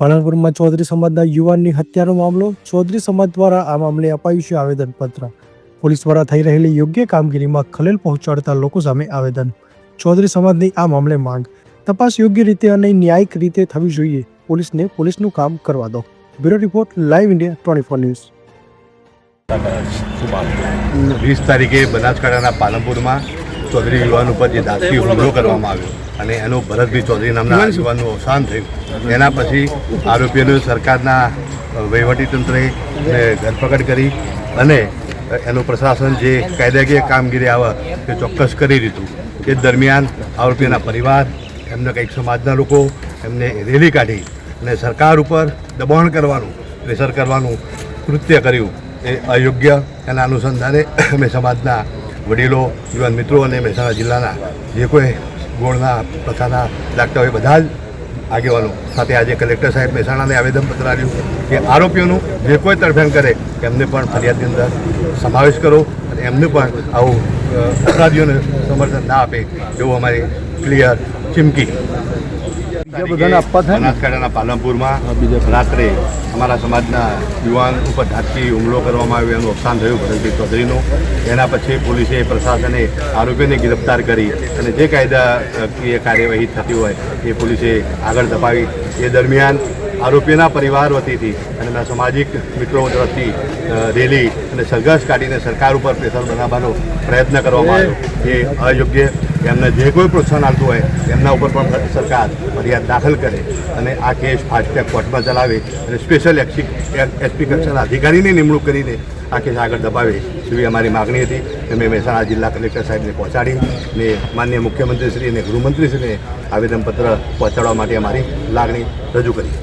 પાલનપુરમાં ચૌધરી સમાજના યુવાનની હત્યાનો મામલો, ચૌધરી સમાજ દ્વારા આ મામલે અપાયું છે આવેદનપત્ર. પોલીસ દ્વારા થઈ રહેલી યોગ્ય કામગીરીમાં ખલેલ પહોંચાડતા લોકો સામે આવેદન. ચૌધરી સમાજની આ મામલે માંગ. તપાસ યોગ્ય રીતે અને ન્યાયિક રીતે થવી જોઈએ. પોલીસને પોલીસનું કામ કરવા દો. Bureau report, live India twenty four news. વીસ તારીખે બનાસકાંઠાના પાલનપુરમાં ચૌધરી યુવાન ઉપર જે દાસી હુમલો કરવામાં આવ્યો. અને એનું ભરતભાઈ ચૌધરી નામના યુવાનનું અવસાન થયું. એના પછી આરોપીઓને સરકારના વહીવટીતંત્રે ધરપકડ કરી અને એનું પ્રશાસન જે કાયદાકીય કામગીરી આવે તે ચોક્કસ કરી દીધું. એ દરમિયાન આરોપીઓના પરિવાર એમના કંઈક સમાજના લોકો એમને રેલી કાઢી અને સરકાર ઉપર દબાણ કરવાનું પ્રેશર કરવાનું કૃત્ય કર્યું. એ અયોગ્ય એના અનુસંધાને અમે સમાજના વડીલો યુવાન મિત્રો અને મહેસાણા જિલ્લાના જે કોઈ ગોળના પ્રથાના લાગતા હોય બધા જ આગેવાનો સાથે આજે કલેક્ટર સાહેબ મહેસાણાને આવેદનપત્ર આવ્યું કે આરોપીઓનું જે કોઈ તરફેણ કરે એમને પણ ફરિયાદની અંદર સમાવેશ કરો અને એમને પણ આવું અપરાધીઓને સમર્થન ના આપે એવું અમારી ક્લિયર ચીમકી. બનાસકાંઠાના પાલનપુરમાં રાત્રે અમારા સમાજના યુવાન ઉપર ધાતકી હુમલો કરવામાં આવ્યો એનું અવસાન થયું ભરતભાઈ ચૌધરીનું. એના પછી પોલીસે પ્રશાસને આરોપીને ગિરફ્તાર કરી અને જે કાયદાકીય કાર્યવાહી થતી હોય એ પોલીસે આગળ ધપાવી. એ દરમિયાન આરોપીના પરિવાર વતીથી અને એમના સામાજિક મિત્રો તરફથી રેલી અને સંઘર્ષ કાઢીને સરકાર ઉપર પ્રેશર બનાવવાનો પ્રયત્ન કરવામાં આવ્યો. એ અયોગ્ય એમને જે કોઈ પ્રોત્સાહન આપતું હોય, એમના ઉપર પણ સરકાર ફરિયાદ દાખલ કરે અને આ કેસ ફાસ્ટ ટ્રેક કોર્ટમાં ચલાવે અને સ્પેશિયલ એસપી કક્ષાના અધિકારીની નિમણૂક કરીને આ કેસ આગળ દબાવે એવી અમારી માગણી હતી. અમે મહેસાણા જિલ્લા કલેક્ટર સાહેબને પહોંચાડી ને માન્ય મુખ્યમંત્રીશ્રી અને ગૃહમંત્રીશ્રીને આવેદનપત્ર પહોંચાડવા માટે અમારી લાગણી રજૂ કરી.